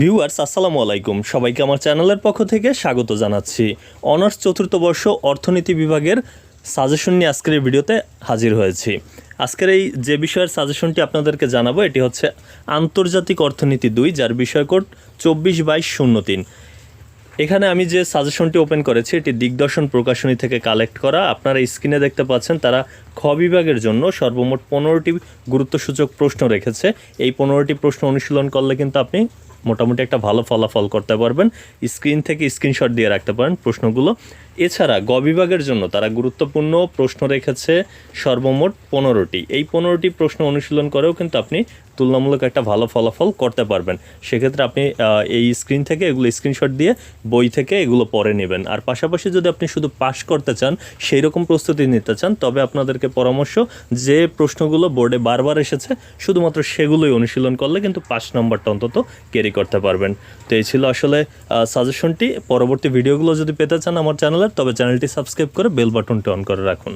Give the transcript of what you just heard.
Viewers, আসসালামু আলাইকুম। সবাইকে আমার চ্যানেলের পক্ষ থেকে স্বাগত জানাচ্ছি। অনার্স চতুর্থ বর্ষ অর্থনীতি বিভাগের সাজেশন নিয়ে আজকের এই ভিডিওতে হাজির হয়েছি। আজকের এই যে বিষয়ের সাজেশনটি আপনাদেরকে জানাব, এটি হচ্ছে আন্তর্জাতিক অর্থনীতি দুই, যার বিষয় কোড চব্বিশ বাইশ শূন্য তিন। এখানে আমি যে সাজেশনটি ওপেন করেছি, এটি দিগদর্শন প্রকাশনী থেকে কালেক্ট করা। আপনারা স্ক্রিনে দেখতে পাচ্ছেন, তারা খ বিভাগের জন্য সর্বমোট পনেরোটি গুরুত্বসূচক প্রশ্ন রেখেছে। এই পনেরোটি প্রশ্ন অনুশীলন করলে কিন্তু আপনি মোটামুটি একটা ভালো ফলাফল করতে পারবেন। স্ক্রিন থেকে স্ক্রিনশট দিয়ে রাখতে পারেন প্রশ্নগুলো। এছাড়া গ বিভাগের জন্য তারা গুরুত্বপূর্ণ প্রশ্ন রেখেছে সর্বমোট পনেরোটি। এই পনেরোটি প্রশ্ন অনুশীলন করেও কিন্তু আপনি তুলনামূলক একটা ভালো ফলাফল করতে পারবেন। সেক্ষেত্রে আপনি এই স্ক্রিন থেকে এগুলো স্ক্রিনশট দিয়ে বই থেকে এগুলো পড়ে নেবেন। আর পাশাপাশি যদি আপনি শুধু পাস করতে চান সেই রকম প্রস্তুতি নিতে চান, তবে আপনাদেরকে পরামর্শ যে প্রশ্নগুলো বোর্ডে বারবার এসেছে, শুধুমাত্র সেগুলোই অনুশীলন করলে কিন্তু পাঁচ নম্বরটা অন্তত ক্যারি করতে পারবেন। তো এই ছিল আসলে সাজেশনটি পরবর্তী ভিডিওগুলো যদি পেতে চান আমার চ্যানেলের তবে চ্যানেলটি সাবস্ক্রাইব করে বেল বাটনটি অন করে রাখুন।